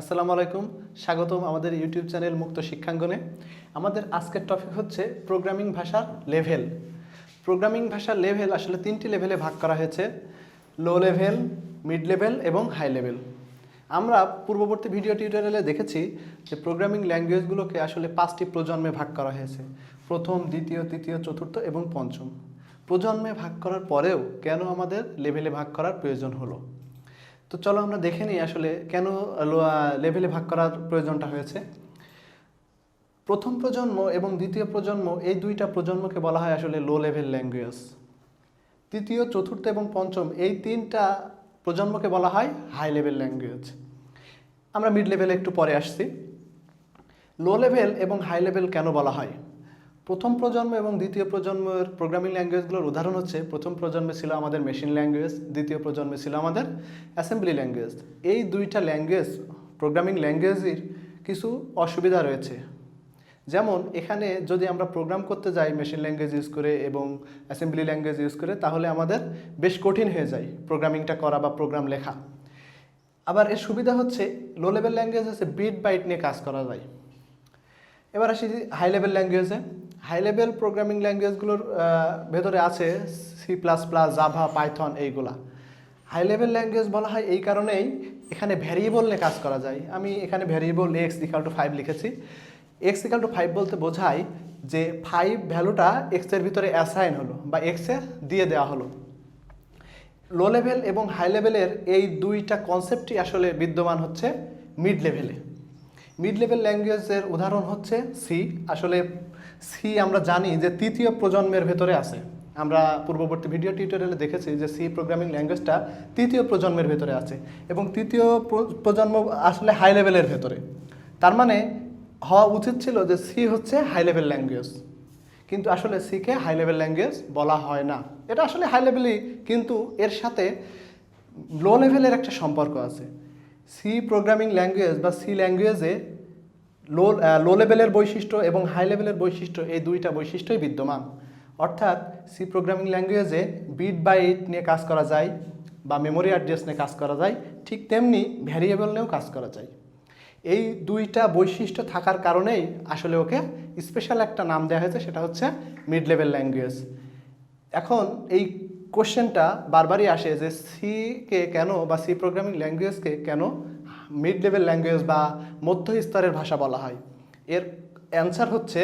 আসসালামু আলাইকুম, স্বাগতম আমাদের ইউটিউব চ্যানেল মুক্ত শিক্ষাঙ্গনে। আমাদের আজকের টপিক হচ্ছে প্রোগ্রামিং ভাষার লেভেল প্রোগ্রামিং ভাষার লেভেল আসলে তিনটি লেভেলে ভাগ করা হয়েছে লো লেভেল মিড লেভেল এবং হাই লেভেল আমরা পূর্ববর্তী ভিডিও টিউটোরিয়ালে দেখেছি যে প্রোগ্রামিং ল্যাঙ্গুয়েজগুলোকে আসলে পাঁচটি প্রজন্মে ভাগ করা হয়েছে। প্রথম, দ্বিতীয়, তৃতীয়, চতুর্থ এবং পঞ্চম। প্রজন্মে ভাগ করার পরেও কেন আমাদের লেভেলে ভাগ করার প্রয়োজন হলো? তো চলো আমরা দেখে নিই আসলে কেন লেভেলে ভাগ করার প্রয়োজনটা হয়েছে। প্রথম প্রজন্ম এবং দ্বিতীয় প্রজন্ম, এই দুইটা প্রজন্মকে বলা হয় আসলে লো লেভেল ল্যাঙ্গুয়েজ তৃতীয়, চতুর্থ এবং পঞ্চম, এই তিনটা প্রজন্মকে বলা হয় হাই লেভেল ল্যাঙ্গুয়েজ আমরা মিড লেভেলে একটু পরে আসছি। লো লেভেল এবং হাই লেভেল কেন বলা হয়? প্রথম প্রজন্ম এবং দ্বিতীয় প্রজন্মের প্রোগ্রামিং ল্যাঙ্গুয়েজগুলোর উদাহরণ হচ্ছে, প্রথম প্রজন্মে ছিল আমাদের মেশিন ল্যাঙ্গুয়েজ দ্বিতীয় প্রজন্মে ছিল আমাদের অ্যাসেম্বলি ল্যাঙ্গুয়েজ এই দুইটা ল্যাঙ্গুয়েজ প্রোগ্রামিং ল্যাঙ্গুয়েজের কিছু অসুবিধা রয়েছে। যেমন, এখানে যদি আমরা প্রোগ্রাম করতে যাই মেশিন ল্যাঙ্গুয়েজ ইউজ করে এবং অ্যাসেম্বলি ল্যাঙ্গুয়েজ ইউজ করে, তাহলে আমাদের বেশ কঠিন হয়ে যায় প্রোগ্রামিংটা করা বা প্রোগ্রাম লেখা। আবার এর সুবিধা হচ্ছে লো লেভেল ল্যাঙ্গুয়েজ হচ্ছে বিট বাইট নিয়ে কাজ করা যায়। এবার আসি হাই লেভেল ল্যাঙ্গুয়েজে হাই লেভেল প্রোগ্রামিং ল্যাঙ্গুয়েজগুলোর ভেতরে আছে C plus plus Java Python এইগুলা। হাই লেভেল ল্যাঙ্গুয়েজ বলা হয় এই কারণেই এখানে ভ্যারিয়েবল নিয়ে কাজ করা যায়। আমি এখানে variable x equal to five লিখেছি। এক্স ইকাল টু ফাইভ বলতে বোঝায় যে ফাইভ ভ্যালুটা এক্সের ভিতরে অ্যাসাইন হলো বা এক্সে দিয়ে দেওয়া হলো। লো লেভেল এবং হাই লেভেলের এই দুইটা কনসেপ্টই আসলে বিদ্যমান হচ্ছে মিড লেভেলে মিড লেভেল ল্যাঙ্গুয়েজের উদাহরণ হচ্ছে সি আসলে সি আমরা জানি যে তৃতীয় প্রজন্মের ভেতরে আছে। আমরা পূর্ববর্তী ভিডিও টিউটোরিয়ালে দেখেছি যে সি প্রোগ্রামিং ল্যাঙ্গুয়েজটা তৃতীয় প্রজন্মের ভেতরে আছে এবং তৃতীয় প্রজন্ম আসলে হাই লেভেলের ভেতরে। তার মানে হওয়া উচিত ছিল যে সি হচ্ছে হাই লেভেল ল্যাঙ্গুয়েজ কিন্তু আসলে সিকে হাই লেভেল ল্যাঙ্গুয়েজ বলা হয় না। এটা আসলে হাই লেভেলই কিন্তু এর সাথে লো লেভেলের একটা সম্পর্ক আছে। সি প্রোগ্রামিং ল্যাঙ্গুয়েজ বা সি ল্যাঙ্গুয়েজে লো লো লেভেলের বৈশিষ্ট্য এবং হাই লেভেলের বৈশিষ্ট্য এই দুইটা বৈশিষ্ট্যই বিদ্যমান। অর্থাৎ সি প্রোগ্রামিং ল্যাঙ্গুয়েজে বিট বাইট নিয়ে কাজ করা যায় বা মেমোরি অ্যাড্রেস নিয়ে কাজ করা যায়, ঠিক তেমনি ভ্যারিয়েবল নিয়েও কাজ করা যায়। এই দুইটা বৈশিষ্ট্য থাকার কারণেই আসলে ওকে স্পেশাল একটা নাম দেওয়া হয়েছে, সেটা হচ্ছে মিড লেভেল ল্যাঙ্গুয়েজ এখন এই কোশ্চেনটা বারবারই আসে যে সিকে কেন বা সি প্রোগ্রামিং ল্যাঙ্গুয়েজকে কেন মিড লেভেল ল্যাঙ্গুয়েজ বা মধ্য স্তরের ভাষা বলা হয়। এর অ্যান্সার হচ্ছে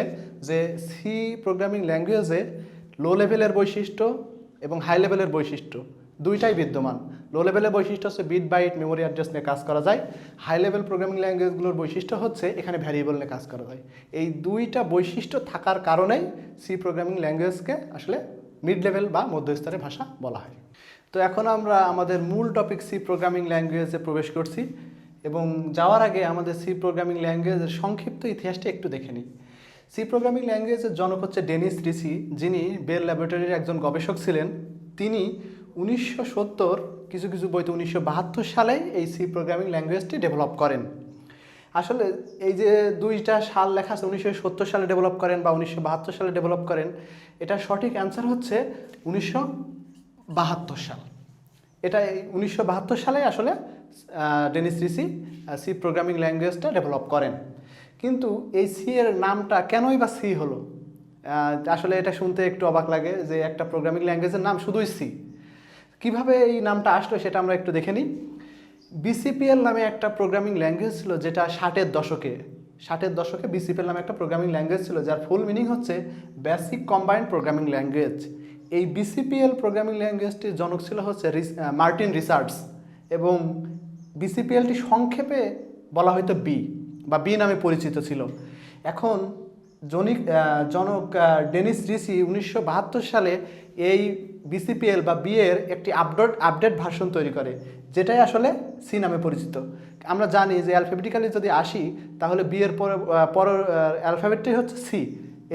যে সি প্রোগ্রামিং ল্যাঙ্গুয়েজে লো লেভেলের বৈশিষ্ট্য এবং হাই লেভেলের বৈশিষ্ট্য দুইটাই বিদ্যমান। লো লেভেলের বৈশিষ্ট্য হচ্ছে বিট বাইট মেমোরি অ্যাড্রেস নিয়ে কাজ করা যায়। হাই লেভেল প্রোগ্রামিং ল্যাঙ্গুয়েজগুলোর বৈশিষ্ট্য হচ্ছে এখানে ভ্যারিয়েবল নিয়ে কাজ করা যায়। এই দুইটা বৈশিষ্ট্য থাকার কারণেই সি প্রোগ্রামিং ল্যাঙ্গুয়েজকে আসলে মিড লেভেল বা মধ্যস্তরের ভাষা বলা হয়। তো এখন আমরা আমাদের মূল টপিক সি প্রোগ্রামিং ল্যাঙ্গুয়েজে প্রবেশ করছি। এবং যাওয়ার আগে আমাদের সি প্রোগ্রামিং ল্যাঙ্গুয়েজের সংক্ষিপ্ত ইতিহাসটা একটু দেখে নিই। সি প্রোগ্রামিং ল্যাঙ্গুয়েজের জনক হচ্ছে ডেনিস রিসি, যিনি বেল ল্যাবরেটরির একজন গবেষক ছিলেন। তিনি উনিশশো সত্তর, কিছু কিছু বইতে উনিশশো বাহাত্তর সালে এই সি প্রোগ্রামিং ল্যাঙ্গুয়েজটি ডেভেলপ করেন। আসলে এই যে দুইটা সাল লেখা আছে, উনিশশো সত্তর সালে ডেভেলপ করেন বা উনিশশো বাহাত্তর সালে ডেভেলপ করেন এটা সঠিক অ্যান্সার হচ্ছে উনিশশো বাহাত্তর সাল। এটা উনিশশো বাহাত্তর সালে আসলে ডেনিস রিসি সি প্রোগ্রামিং ল্যাঙ্গুয়েজটা ডেভেলপ করেন। কিন্তু এই সি এর নামটা কেনই বা সি হলো? আসলে এটা শুনতে একটু অবাক লাগে যে একটা প্রোগ্রামিং ল্যাঙ্গুয়েজের নাম শুধুই সি। কীভাবে এই নামটা আসলো সেটা আমরা একটু দেখে নিই। বিসিপিএল নামে একটা প্রোগ্রামিং ল্যাঙ্গুয়েজ ছিল যেটা ষাটের দশকে। ষাটের দশকে বিসিপিএল নামে একটা প্রোগ্রামিং ল্যাঙ্গুয়েজ ছিল যার ফুল মিনিং হচ্ছে বেসিক কম্বাইন্ড প্রোগ্রামিং ল্যাঙ্গুয়েজ এই বিসিপিএল প্রোগ্রামিং ল্যাঙ্গুয়েজটির জনক ছিল হচ্ছে মার্টিন রিসার্চ এবং বিসিপিএলটি সংক্ষেপে বলা হয়তো বি বা বি নামে পরিচিত ছিল। এখন জনিক জনক ডেনিস রিসি উনিশশো বাহাত্তর সালে এই বিসিপিএল বা বিয়ের একটি আপডেট আপডেট ভার্সন তৈরি করে, যেটাই আসলে সি নামে পরিচিত। আমরা জানি যে অ্যালফাবেটিক্যালি যদি আসি, তাহলে বিয়ের পরে পর অ্যালফাবেটটি হচ্ছে সি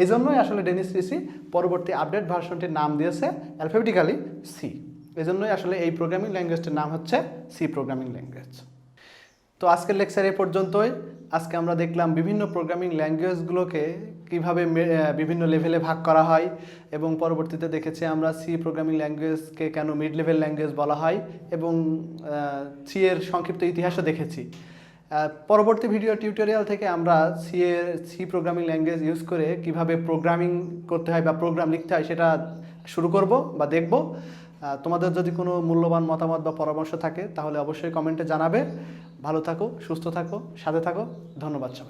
এই জন্যই আসলে ডেনিস রিসি পরবর্তী আপডেট ভার্সনটির নাম দিয়েছে অ্যালফাবেটিক্যালি সি এই জন্যই আসলে এই প্রোগ্রামিং ল্যাঙ্গুয়েজটির নাম হচ্ছে সি প্রোগ্রামিং ল্যাঙ্গুয়েজ তো আজকের লেকচার এ পর্যন্তই। আজকে আমরা দেখলাম বিভিন্ন প্রোগ্রামিং ল্যাঙ্গুয়েজগুলোকে কীভাবে বিভিন্ন লেভেলে ভাগ করা হয় এবং পরবর্তীতে দেখেছি আমরা সি প্রোগ্রামিং ল্যাঙ্গুয়েজকে কেন মিড লেভেল ল্যাঙ্গুয়েজ বলা হয় এবং সি এর সংক্ষিপ্ত ইতিহাসও দেখেছি। পরবর্তী ভিডিও টিউটোরিয়াল থেকে আমরা সি এর সি প্রোগ্রামিং ল্যাঙ্গুয়েজ ইউজ করে কীভাবে প্রোগ্রামিং করতে হয় বা প্রোগ্রাম লিখতে হয় সেটা শুরু করব বা দেখব। তোমাদের যদি কোনো মূল্যবান মতামত বা পরামর্শ থাকে, তাহলে অবশ্যই কমেন্টে জানাবে। ভালো থাকো, সুস্থ থাকো, সাথে থাকো। ধন্যবাদ সবাই